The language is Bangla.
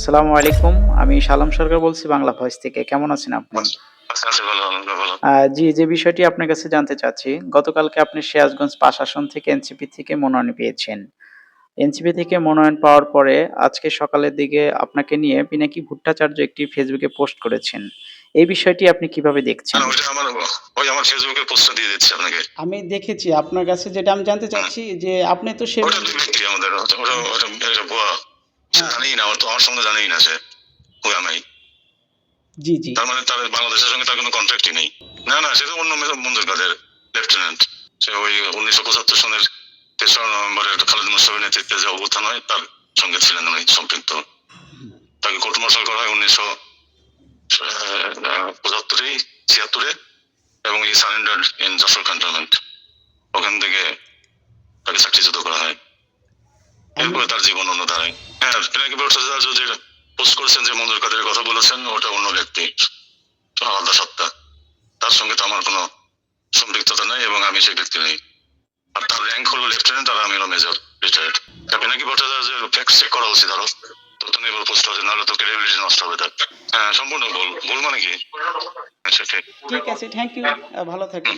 আসসালামু আলাইকুম। আমি শালাম সরকার বলছি বাংলা ভয়েস থেকে। কেমন আছেন আপনি? জি যে বিষয়টি আপনার কাছে জানতে চাচ্ছি গতকালকে আপনি সিরাজগঞ্জ পাঁচ আসন থেকে এনসিপি থেকে মনোনয়ন পেয়েছেন। এনসিপি থেকে মনোনয়ন পাওয়ার পরে আজকে সকালের দিকে আপনাকে নিয়ে পিনাকি ভুট্টাচার্য একটি ফেসবুকে পোস্ট করেছেন। এই বিষয়টি আপনি কীভাবে দেখছেন? না ওইটা আমার ওই আমার ফেসবুকে পোস্টটা দিয়ে দিচ্ছি আপনাকে। আমি দেখেছি আপনার কাছে যেটা আমি জানতে চাচ্ছি যে আপনি তো সে ওটা দুই ব্যক্তি আমাদের ওটা ওটা ওটা এটা ভুয়া সে হ্যাঁ। জানেই না তো আমার সঙ্গে জানেই না সে আমি। জি জি। তার মানে তার বাংলাদেশের সঙ্গে তার কোনো কন্ট্রাক্টই নেই। না না সে তো অন্য মঞ্জুর কাদের লেফটেন্যান্ট সে ওই উনিশশো পঁচাত্তর সনের তেসরা নভেম্বরের খালেদ মোস্তফের নেতৃত্বে যে অবস্থান হয় তার সঙ্গে ছিলেন উনি সম্পৃক্ত। তাকে কোর্ট মার্শাল করা হয় উনিশশো পঁচাত্তরে ছিয়াত্তরে এবং এই সারেন্ডার ইন যশোর ক্যান্টনমেন্ট ওখান থেকে তাকে চাকরিচ্যুত করা হয়। এরপরে তার জীবন অন্য দাঁড়ায় হ্যাঁ পিনাকি ভট্টাচার্য যে পোস্ট করেছেন যে মঞ্জুর কাদের কথা বলেছেন ওটা অন্য ব্যক্তি আলাদা সত্তা। তার সঙ্গে তো আমার কোনো সম্পৃক্ততা নেই এবং আমি সেই ব্যক্তি নেই। আর তার র্যাঙ্ক হলো লেফটেন্যান্ট আর আমি হলো মেজর রিটায়ার্ড পিনাকি ভট্টাচার্যের ফ্যাক্ট চেক করা উচিত আরও। তথ্য নির্ভর পোস্ট আছে নাহলে তো ক্রেডিবিলিটি নষ্ট হবে তার। হ্যাঁ সম্পূর্ণ ভুল। ভুল মানে কি? আচ্ছা ঠিক। ঠিক আছে থ্যাংক ইউ ভালো আলাইকুম।